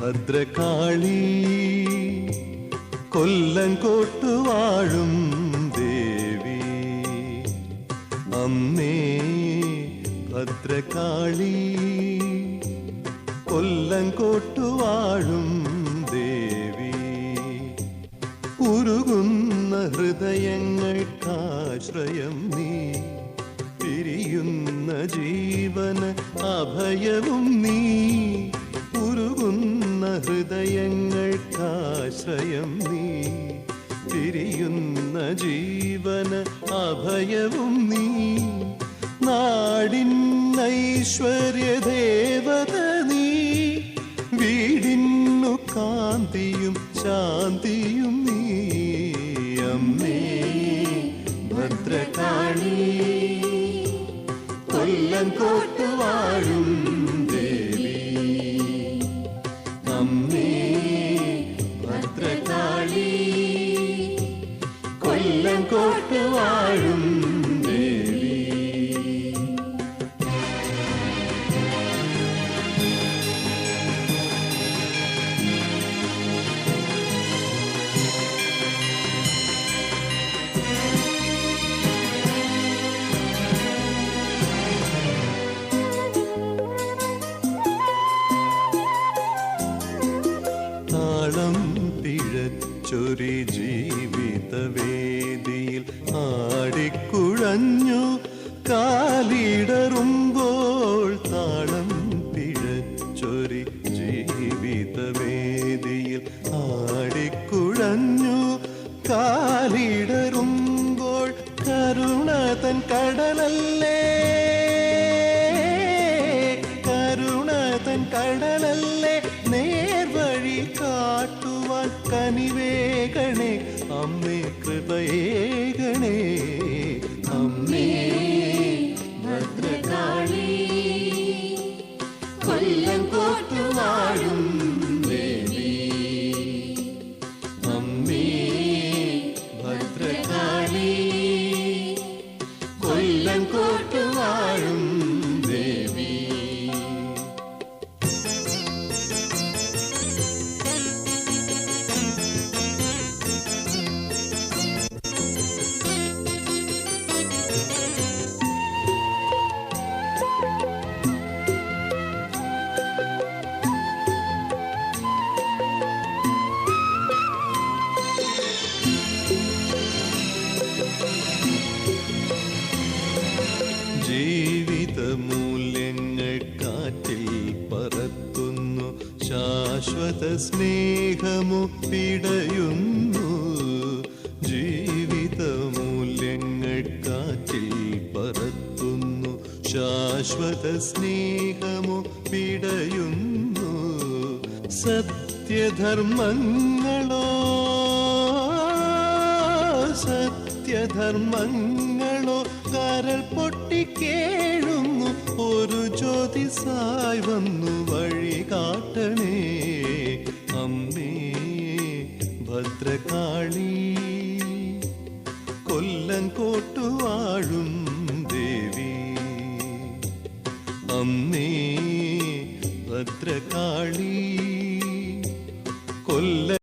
ഭദ്രകാളി കൊല്ലം കോട്ടുവാഴും ദേവി. അമ്മേ ഭദ്രകാളി കൊല്ലം കോട്ടുവാഴും ദേവി. ഉരുകുന്ന ഹൃദയങ്ങൾക്കാശ്രയം നീ പിരിയുന്ന ജീവന അഭയവും നീ. ഉരുകുന്ന ഹൃദയങ്ങൾക്കാശ്രയം നീ. തിരിയുന്ന ജീവന അഭയവും നീ. നാടിൻ ഐശ്വര്യദേവത നീ. വീടിന്നു കാന്തിയും ശാന്തിയും നീ. അമ്മേ ഭദ്രകാളി. കൊല്ലം കോട്ടുവാഴും ദേവി അമ്മേ ഭദ്രകാളി കൊല്ലം കോട്ടുവാഴും പിഴച്ചൊരി ജീവിതവേദിയിൽ ആടിക്കുഴഞ്ഞു കാലിടറുമ്പോൾ താളം പിഴച്ചൊരി ജീവിതവേദിയിൽ ആടിക്കുഴഞ്ഞു കാലിടറുമ്പോൾ കരുണ തൻ കടലല്ലേ? കരുണ തൻ കടലല്ലേ? കനിവേഗണേ അമ്മേ കൃപയേകണേ അമ്മേ ഭദ്രകാളി കൊല്ലം കോട്ടുവാഴും ദേവി. അമ്മേ ശാശ്വത സ്നേഹമു പിടയുന്നു ജീവിത മൂല്യങ്ങൾ കാറ്റിൽ പറത്തുന്നു. ശാശ്വത സ്നേഹമു പിടയുന്നു സത്യധർമ്മങ്ങളോ സത്യധർമ്മങ്ങളോ കരൾ പൊട്ടിക്കേഴുന്നു ഒരു ജ്യോതിസായി വന്നു വഴി കാട്ടണേ അമ്മേ ഭദ്രകാളി. കൊല്ലം കോട്ടുവാഴും ദേവി. അമ്മേ ഭദ്രകാളി.